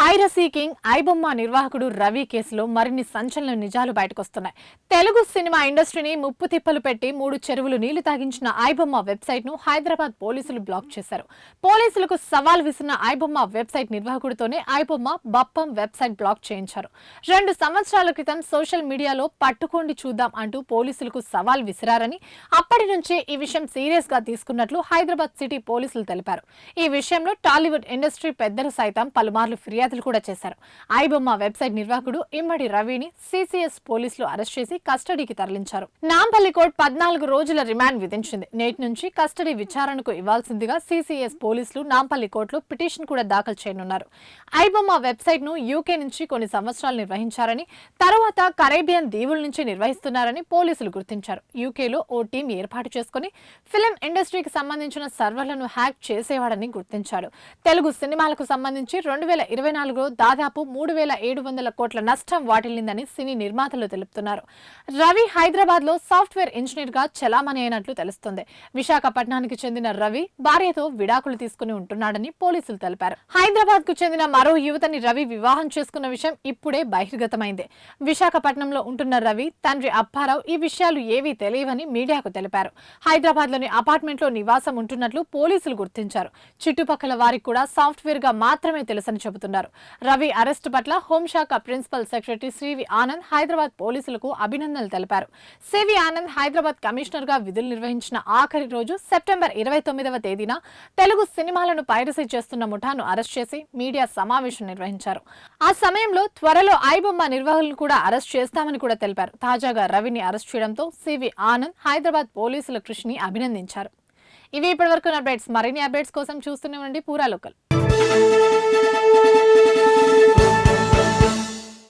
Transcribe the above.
Piracy king iBomma నిర్వాహకుడు రవి కేసులో మరిన్ని సంచలన నిజాలు బయటకొస్తున్నాయి. తెలుగు సినిమా ఇండస్ట్రీని ముప్పు తిప్పలు పెట్టి మూడు చెరువులు నీళ్ళు తాగించిన ఐబొమ్మ వెబ్సైట్ను హైదరాబాద్ పోలీసులు బ్లాక్ చేశారు. పోలీసులకు సవాల్ విసిరిన ఐబొమ్మ వెబ్సైట్ నిర్వాహకుడితోనే ఐబొమ్మ బప్పం వెబ్సైట్ బ్లాక్ చేయించారు. రెండు సంవత్సరాల క్రితం సోషల్ మీడియాలో పట్టుకోండి చూద్దాం అంటూ పోలీసులకు సవాల్ విసిరారని అప్పటి నుంచే ఈ విషయం సీరియస్గా తీసుకున్నట్లు హైదరాబాద్ సిటీ పోలీసులు తెలిపారు. ఈ విషయంలో టాలీవుడ్ ఇండస్ట్రీ పెద్దలు సైతం పలుమార్లు ఫిర్యాదు ఫిర్యాదులు కూడా చేశారు. ఐబొమ్మ వెబ్సైట్ నిర్వాహకుడు ఇమ్మడి రవిని సిసిఎస్ పోలీసులు అరెస్ట్ చేసి కస్టడీకి తరలించారు. నాంపల్లి కోర్టు పద్నాలుగు రోజుల రిమాండ్ విధించింది. నేటి నుంచి కస్టడీ విచారణకు ఇవ్వాల్సిందిగా సిసిఎస్ పోలీసులు నాంపల్లి కోర్టులో పిటిషన్ కూడా దాఖలు చేయనున్నారు. ఐబొమ్మ వెబ్సైట్ను యూకే నుంచి కొన్ని సంవత్సరాలు నిర్వహించారని తర్వాత కరేబియన్ దీవుల నుంచి నిర్వహిస్తున్నారని పోలీసులు గుర్తించారు. యూకేలో ఓ టీం ఏర్పాటు చేసుకుని ఫిలిం ఇండస్ట్రీకి సంబంధించిన సర్వర్లను హ్యాక్ చేసేవాడని గుర్తించాడు. తెలుగు సినిమాలకు సంబంధించి రెండు వేల ఇరవై నాలుగులో దాదాపు మూడు వేల ఏడు వందల కోట్ల నష్టం వాటిల్లిందని సినీ నిర్మాతలు తెలుపుతున్నారు. రవి హైదరాబాద్లో సాఫ్ట్వేర్ ఇంజనీర్గా చలామణి అయినట్లు తెలుస్తుంది. విశాఖపట్నానికి చెందిన రవి భార్యతో విడాకులు తీసుకుని ఉంటున్నాడని పోలీసులు తెలిపారు. హైదరాబాద్కు చెందిన మరో యువతని రవి వివాహం చేసుకున్న విషయం ఇప్పుడే బహిర్గతమైంది. విశాఖపట్నంలో ఉంటున్న రవి తండ్రి అప్పారావు ఈ విషయాలు ఏవీ తెలియవని మీడియాకు తెలిపారు. హైదరాబాద్లోని అపార్ట్మెంట్లో నివాసం ఉంటున్నట్లు పోలీసులు గుర్తించారు. చుట్టుపక్కల వారికి కూడా సాఫ్ట్వేర్గా మాత్రమే తెలుసని చెబుతున్నారు. రవి అరెస్టు పట్ల హోంశాఖ principal secretary C V Anand Hyderabad పోలీసులకు అభినందనలు తెలిపారు. సివి ఆనంద్ హైదరాబాద్ కమిషనర్గా విధులు నిర్వహించిన ఆఖరి రోజు సెప్టెంబర్ ఇరవై తొమ్మిదవ తేదీన తెలుగు సినిమాలను పైరసీ చేస్తున్న ముఠాను అరెస్ట్ చేసి మీడియా సమావేశం నిర్వహించారు. ఆ సమయంలో త్వరలో ఐబొమ్మ నిర్వాహకులను కూడా అరెస్ట్ చేస్తామని కూడా తెలిపారు. తాజాగా రవిని అరెస్ట్ చేయడంతో సివి ఆనంద్ హైదరాబాద్ పోలీసుల కృషిని అభినందించారు. ఇవి ఇప్పటివరకు అప్డేట్స్. మరిన్ని అప్డేట్స్ కోసం చూస్తూనే ఉండండి. పూరా లోకల్.